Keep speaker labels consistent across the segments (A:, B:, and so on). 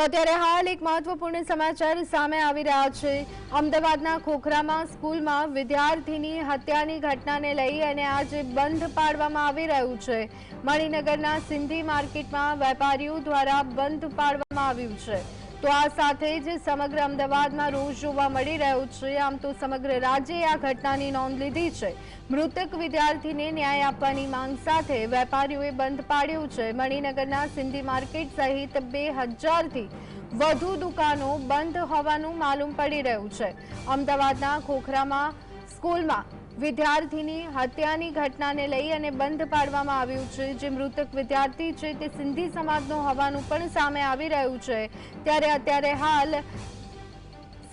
A: તો અત્યારે હાલ એક મહત્વપૂર્ણ સમાચાર સામે આવી રહ્યા છે. અમદાવાદના ખોખરામાં સ્કૂલમાં વિદ્યાર્થીની હત્યાની ઘટનાને લઈ અને આજે બંધ પાડવામાં આવી રહ્યું છે. મણિનગરના સિંધી માર્કેટમાં વેપારીઓ દ્વારા બંધ પાડવામાં આવ્યું છે. તો આ સાથે જ સમગ્ર અમદાવાદમાં રોષ જોવા મળી રહ્યો છે. આમ તો સમગ્ર રાજ્યે આ ઘટનાની નોંધ લીધી છે. મૃતક વિદ્યાર્થીને ન્યાય આપવાની માંગ સાથે વેપારીઓએ બંધ પાડ્યું છે. મણિનગરના સિંધી માર્કેટ સહિત બે હજારથી વધુ દુકાનો બંધ હોવાનું માલુમ પડી રહ્યું છે. અમદાવાદના ખોખરામાં સ્કૂલમાં વિદ્યાર્થીની હત્યાની ઘટનાને લઈ અને બંધ પાડવામાં આવ્યું છે. જે મૃતક વિદ્યાર્થી છે તે સિંધી સમાજનો હોવાનું પણ સામે આવી રહ્યું છે. ત્યારે અત્યારે હાલ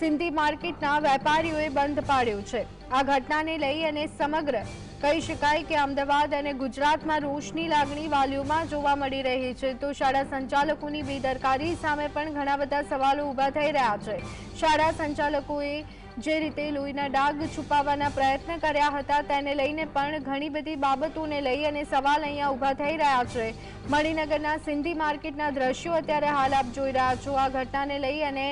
A: સિંધી માર્કેટના વેપારીઓએ બંધ પાડ્યું છે. આ ઘટનાને લઈ અને સમગ્ર કહી શકાય કે અમદાવાદ અને ગુજરાતમાં રોષની લાગણી વાલીઓમાં જોવા મળી રહી છે. તો શાળા સંચાલકોની બેદરકારી સામે પણ ઘણા બધા સવાલો ઊભા થઈ રહ્યા છે. શાળા સંચાલકોએ જે રીતે લોહીના ડાઘ છુપાવવાના પ્રયત્ન કર્યા હતા, તેને લઈને પણ ઘણી બધી બાબતોને લઈ અને સવાલ અહીંયા ઊભા થઈ રહ્યા છે. મણિનગરના સિંધી માર્કેટના દ્રશ્યો અત્યારે હાલ આપ જોઈ રહ્યા છો. આ ઘટનાને લઈ અને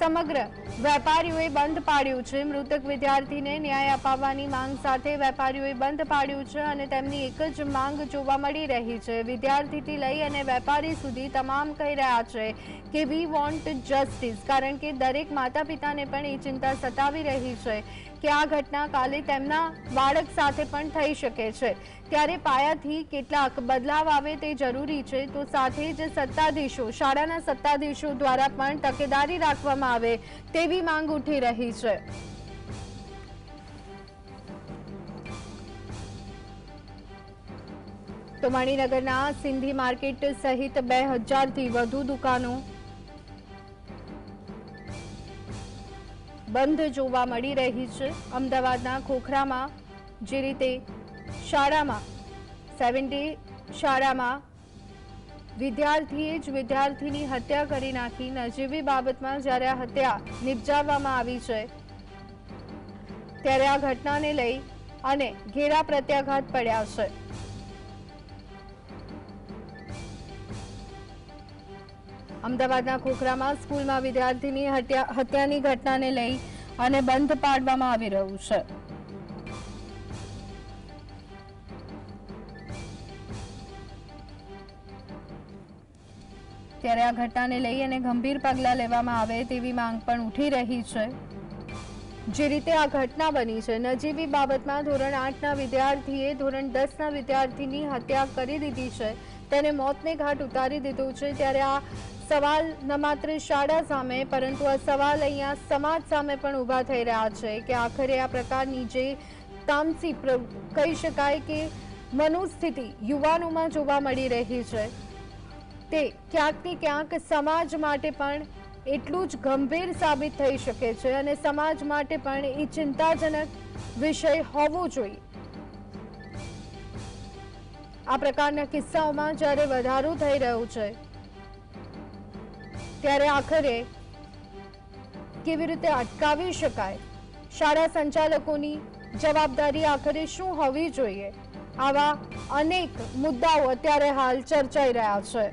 A: સમગ્ર વેપારીઓએ બંધ પાડ્યું છે. મૃતક વિદ્યાર્થીને ન્યાય અપાવવાની માંગ સાથે વેપારીઓએ બંધ પાડ્યું છે અને તેમની એક જ માંગ જોવા મળી રહી છે. વિદ્યાર્થીથી લઈ અને વેપારી સુધી તમામ કહી રહ્યા છે કે વી વોન્ટ જસ્ટિસ કારણ કે દરેક માતા પિતાને પણ એ ચિંતા સતાવી રહી છે કે આ ઘટના કાલે તેમના બાળક સાથે પણ થઈ શકે છે. ત્યારે પાયાથી કેટલાક બદલાવ આવે તે જરૂરી છે, તો સાથે જ સત્તાધીશો, શાળાના સત્તાધીશો દ્વારા પણ તકેદારી રાખવામાં આવે તેવી માંગ ઉઠી રહી છે. તો મણિનગરના સિંધી માર્કેટ સહિત બે હજારથી વધુ દુકાનો બંધ જોવા મળી રહી છે. અમદાવાદના ખોખરામાં જે રીતે શાળામાં સેવન્ટી શાળામાં વિદ્યાર્થીએ જ વિદ્યાર્થીની હત્યા કરી નાખી. નજીવી બાબતમાં જ્યારે આ હત્યા નિપજાવવામાં આવી છે, ત્યારે આ ઘટનાને લઈ અને ઘેરા પ્રત્યાઘાત પડ્યા છે. અમદાવાદના ખોખરામાં સ્કૂલમાં વિદ્યાર્થીની હત્યા હત્યાની ઘટનાને લઈ અને બંધ પાડવામાં આવી રહ્યું છે. ત્યારે આ ઘટનાને લઈ અને ગંભીર પગલાં લેવામાં આવે તેવી માંગ પણ ઉઠી રહી છે. જે રીતે આ ઘટના બની છે, નજીવી બાબતમાં ધોરણ આઠના વિદ્યાર્થીએ ધોરણ દસના વિદ્યાર્થીની હત્યા કરી દીધી છે. તેને મોતને ઘાટ ઉતારી દીધો છે. ત્યારે આ સવાલ ન માત્ર શાળા સામે, પરંતુ આ સવાલ અહીંયા સમાજ સામે પણ ઊભા થઈ રહ્યા છે કે આખરે આ પ્રકારની જે તામસી કહી શકાય કે મનુસ્થિતિ યુવાનોમાં જોવા મળી રહી છે. તે ક્યાંક ને ક્યાંક સમાજ માટે પણ એટલું જ ગંભીર સાબિત થઈ શકે છે અને સમાજ માટે પણ એ ચિંતાજનક વિષય હોવો જોઈએ. આ પ્રકારના કિસ્સાઓમાં જ્યારે વધારો થઈ રહ્યો છે, ત્યારે આખરે કેવી રીતે અટકાવી શકાય? શાળા સંચાલકોની જવાબદારી આખરે શું હોવી જોઈએ? આવા અનેક મુદ્દાઓ અત્યારે હાલ ચર્ચાઈ રહ્યા છે.